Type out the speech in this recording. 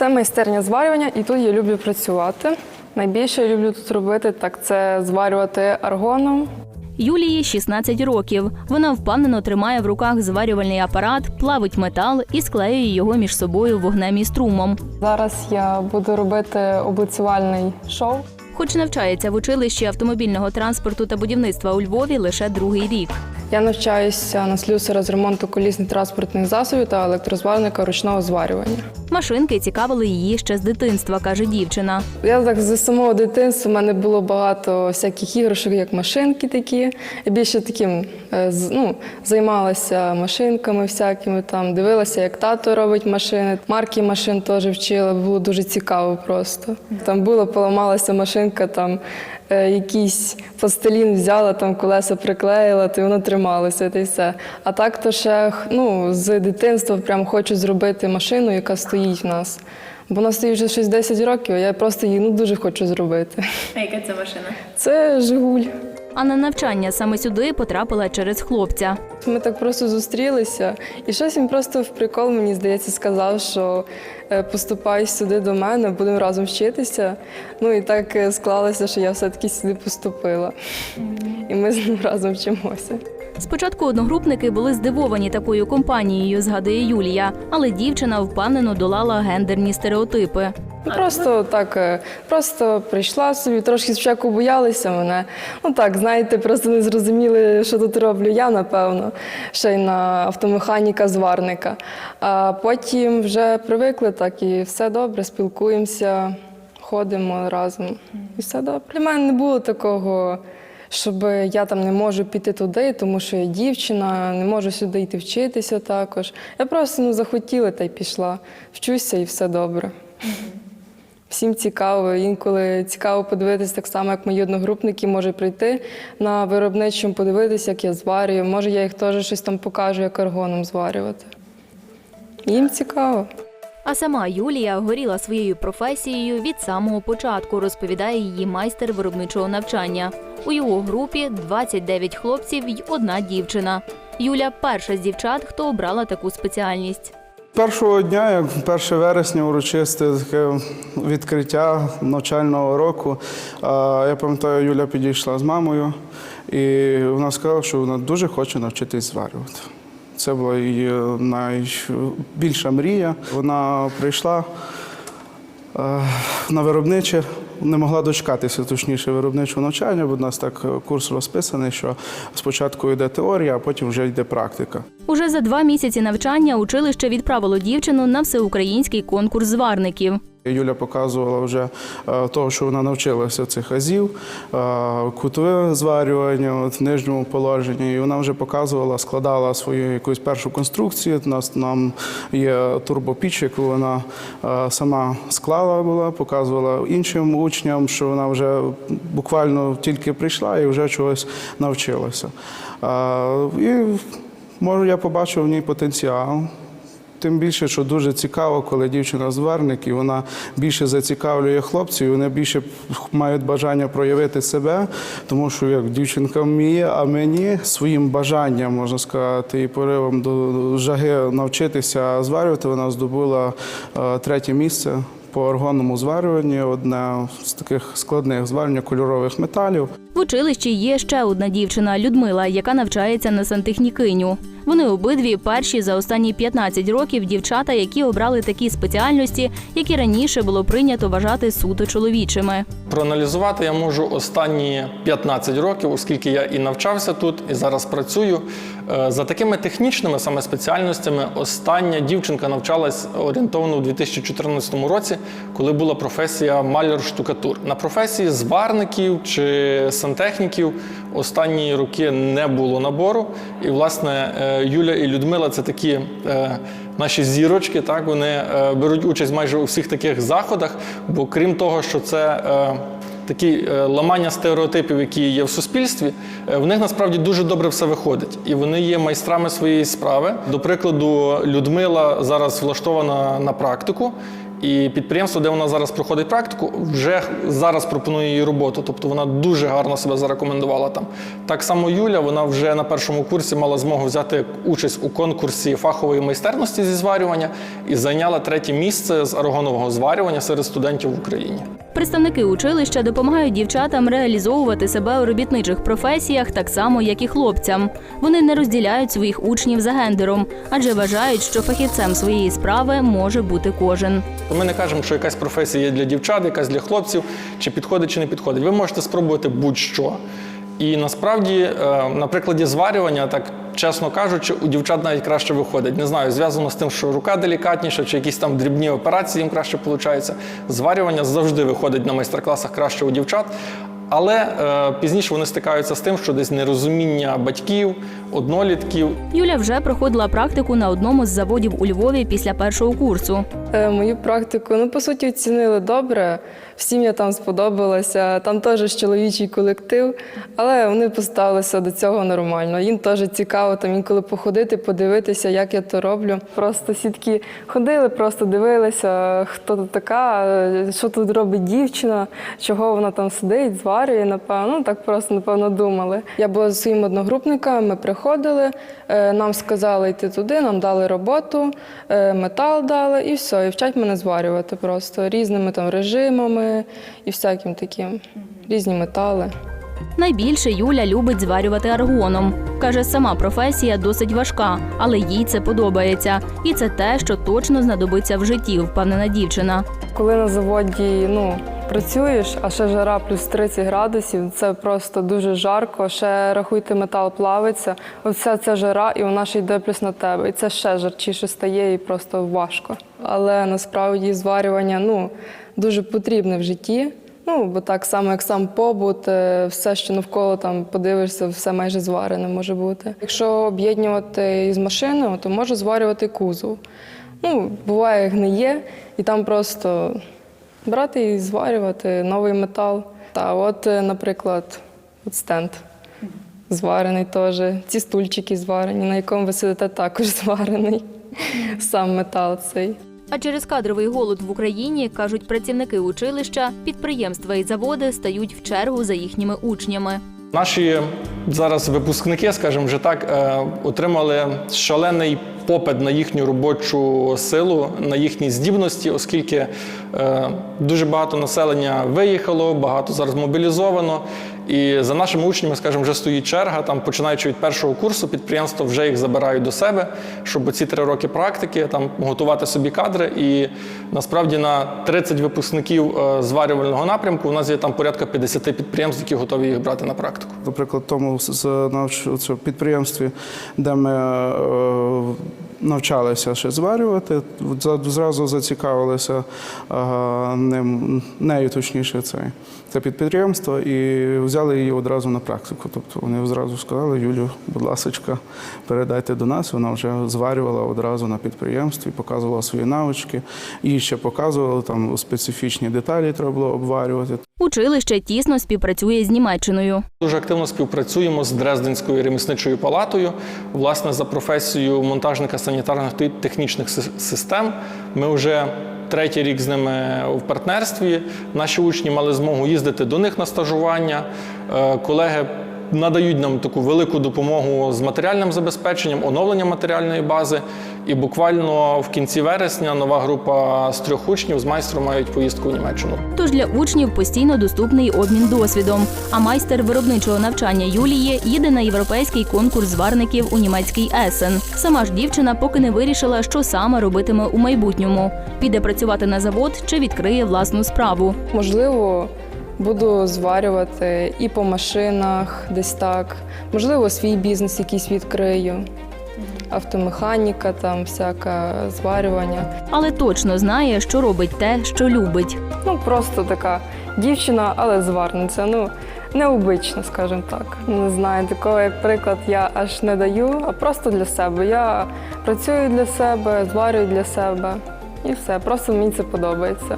Це майстерня зварювання, і тут я люблю працювати. Найбільше я люблю тут робити так це зварювати аргоном. Юлії 16 років. Вона впевнено тримає в руках зварювальний апарат, плавить метал і склеює його між собою вогнем і струмом. Зараз я буду робити облицювальний шов. Хоч навчається в училищі автомобільного транспорту та будівництва у Львові лише другий рік. Я навчаюся на слюсара з ремонту колісних транспортних засобів та електрозварника ручного зварювання. Машинки цікавили її ще з дитинства, каже дівчина. Я так з самого дитинства в мене було багато всяких іграшок, як машинки такі. Я більше таким е, ну, займалася машинками всякими, там дивилася, як тато робить машини. Марки машин теж вчила, було дуже цікаво просто. Там було, поламалася машинка, там якийсь пластилін взяла, там колеса приклеїла, то воно трималося, та й все. А так то ще ну, з дитинства прям хочу зробити машину, яка стоїть в нас. Бо вона стоїть вже щось 10 років, а я просто її ну, дуже хочу зробити. А яка це машина? Це Жигуль. А на навчання саме сюди потрапила через хлопця. Ми так просто зустрілися, і щось він просто в прикол, мені здається, сказав, що е, поступай сюди до мене, будемо разом вчитися. Ну і так е, склалося, що я все-таки сюди поступила. І ми з ним разом вчимося. Спочатку одногрупники були здивовані такою компанією, згадує Юлія, але дівчина впевнено долала гендерні стереотипи. Ну, Просто так, е, просто прийшла собі, трошки спочатку боялися мене. Ну так, знаєте, просто не зрозуміли, що тут роблю я, напевно, ще й на автомеханіка зварника. А потім вже привикли так і все добре, спілкуємося, ходимо разом. І все добре. Для мене не було такого. Щоб я там не можу піти туди, тому що я дівчина, не можу сюди йти вчитися також. Я просто ну, захотіла та й пішла. Вчуся і все добре. Всім цікаво. Інколи цікаво подивитися так само, як мої одногрупники можуть прийти на виробничому, подивитися, як я зварюю. Може, я їх теж щось там покажу, як аргоном зварювати. Їм цікаво. А сама Юлія горіла своєю професією від самого початку, розповідає її майстер виробничого навчання. У його групі 29 хлопців й одна дівчина. Юля перша з дівчат, хто обрала таку спеціальність. Першого дня, як 1 вересня, урочисте таке відкриття навчального року. Я пам'ятаю, Юля підійшла з мамою, і вона сказала, що вона дуже хоче навчитись зварювати. Це була її найбільша мрія. Вона прийшла на виробниче, не могла дочекатися, точніше, виробничого навчання, бо в нас так е, курс розписаний, що спочатку йде теорія, а потім вже йде практика. Уже за два місяці навчання училище відправило дівчину на всеукраїнський конкурс зварників. Юля показувала вже е, того, що вона навчилася цих азів, е, кутове зварювання от, в нижньому положенні. І вона вже показувала, складала свою якусь першу конструкцію. У нас нам є турбопіч, яку вона е, сама склала була, показувала іншим учням, що вона вже буквально тільки прийшла і вже чогось навчилася. І може я побачив в ній потенціал. Тим більше, що дуже цікаво, коли дівчина зварник, і вона більше зацікавлює хлопців, і вони більше мають бажання проявити себе, тому що як дівчинка вміє, а мені своїм бажанням, можна сказати, і поривом до жаги навчитися зварювати, вона здобула е, третє місце по аргонному зварюванні, одне з таких складних зварювання кольорових металів. Училищі є ще одна дівчина Людмила, яка навчається на сантехнікиню. Вони обидві перші за останні 15 років дівчата, які обрали такі спеціальності, які раніше було прийнято вважати суто чоловічими. Проаналізувати я можу останні 15 років, оскільки я і навчався тут, і зараз працюю. Е, За такими технічними саме спеціальностями остання дівчинка навчалась орієнтовно у 2014 році, коли була професія маляр-штукатур. На професії зварників чи сантехніків останні роки не було набору. І, власне, е, Юля і Людмила це такі е, наші зірочки. Так вони беруть участь майже у всіх таких заходах. Бо крім того, що це такі е, ламання стереотипів, які є в суспільстві, е, в них насправді дуже добре все виходить, і вони є майстрами своєї справи. До прикладу, Людмила зараз влаштована на практику. І підприємство, де вона зараз проходить практику, вже зараз пропонує їй роботу. Тобто вона дуже гарно себе зарекомендувала там. Так само Юля, вона вже на першому курсі мала змогу взяти участь у конкурсі фахової майстерності зі зварювання і зайняла третє місце з аргонового зварювання серед студентів в Україні. Представники училища допомагають дівчатам реалізовувати себе у робітничих професіях так само, як і хлопцям. Вони не розділяють своїх учнів за гендером, адже вважають, що фахівцем своєї справи може бути кожен. Ми не кажемо, що якась професія є для дівчат, якась для хлопців, чи підходить, чи не підходить. Ви можете спробувати будь-що. І насправді, е, на прикладі зварювання, так чесно кажучи, у дівчат навіть краще виходить. Не знаю, зв'язано з тим, що рука делікатніша, чи якісь там дрібні операції їм краще виходить. Зварювання завжди виходить на майстер-класах краще у дівчат. Але е, пізніше вони стикаються з тим, що десь нерозуміння батьків, однолітків Юля вже проходила практику на одному з заводів у Львові після першого курсу. Е, Мою практику, ну, по суті, оцінили добре. Всім я там сподобалася. Там теж чоловічий колектив, але вони поставилися до цього нормально. Їм теж цікаво там інколи походити, подивитися, як я то роблю. Просто всі такі ходили, просто дивилися, хто тут така, що тут робить дівчина, чого вона там сидить, зварює, напевно. Ну так просто, напевно, думали. Я була зі своїм одногрупником, ми приходили, е, нам сказали йти туди, нам дали роботу, е, метал дали і все. І вчать мене зварювати просто різними там режимами і всяким таким. Різні метали. Найбільше Юля любить зварювати аргоном. Каже, сама професія досить важка, але їй це подобається. І це те, що точно знадобиться в житті, впевнена дівчина. Коли на заводі ну, працюєш, а ще жара плюс 30 градусів, це просто дуже жарко. Ще рахуйте, метал плавиться. Оця ця жара, і вона ще йде плюс на тебе. І це ще жарчіше стає і просто важко. Але насправді зварювання ну, дуже потрібне в житті. Ну, бо так само, як сам побут, е, все, що навколо там подивишся, все майже зварене може бути. Якщо об'єднувати із машиною, то можу зварювати кузов. Ну, буває, гниє, і там просто брати і зварювати новий метал. Та от, е, наприклад, от стенд зварений теж. Ці стульчики зварені, на якому ви сидите, також зварений. Сам метал цей. А через кадровий голод в Україні кажуть працівники училища, підприємства і заводи стають в чергу за їхніми учнями. Наші зараз випускники, скажімо вже так, е, отримали шалений попит на їхню робочу силу, на їхні здібності, оскільки е, дуже багато населення виїхало, багато зараз мобілізовано. І за нашими учнями, скажімо, вже стоїть черга. Там, починаючи від першого курсу, підприємства вже їх забирають до себе, щоб ці три роки практики там готувати собі кадри. І насправді на 30 випускників е, зварювального напрямку у нас є там порядка 50 підприємств, які готові їх брати на практику. Наприклад, тому з- підприємстві, де ми е, навчалися ще зварювати, зразу зацікавилися ним, нею, точніше, це, це підприємство, і взяли її одразу на практику. Тобто вони одразу сказали, Юлю, будь ласка, передайте до нас. Вона вже зварювала одразу на підприємстві, показувала свої навички. Їй ще показували там специфічні деталі, треба було обварювати. Училище тісно співпрацює з Німеччиною. Дуже активно співпрацюємо з Дрезденською ремісничою палатою. Власне, за професією монтажника санітарних технічних систем. Ми вже третій рік з ними в партнерстві. Наші учні мали змогу їздити до них на стажування. Е, Колеги надають нам таку велику допомогу з матеріальним забезпеченням, оновленням матеріальної бази. І буквально в кінці вересня нова група з трьох учнів з майстром мають поїздку в Німеччину. Тож для учнів постійно доступний обмін досвідом. А майстер виробничого навчання Юлії їде на європейський конкурс зварників у німецький Есен. Сама ж дівчина поки не вирішила, що саме робитиме у майбутньому. Піде працювати на завод чи відкриє власну справу. Можливо, буду зварювати і по машинах, десь так. Можливо, свій бізнес якийсь відкрию. Автомеханіка, там всяке зварювання. Але точно знає, що робить те, що любить. Ну, просто така дівчина, але зварниця. Ну, необична, скажімо так. Не знаю, такого, як приклад, я аж не даю, а просто для себе. Я працюю для себе, зварюю для себе. І все. Просто мені це подобається.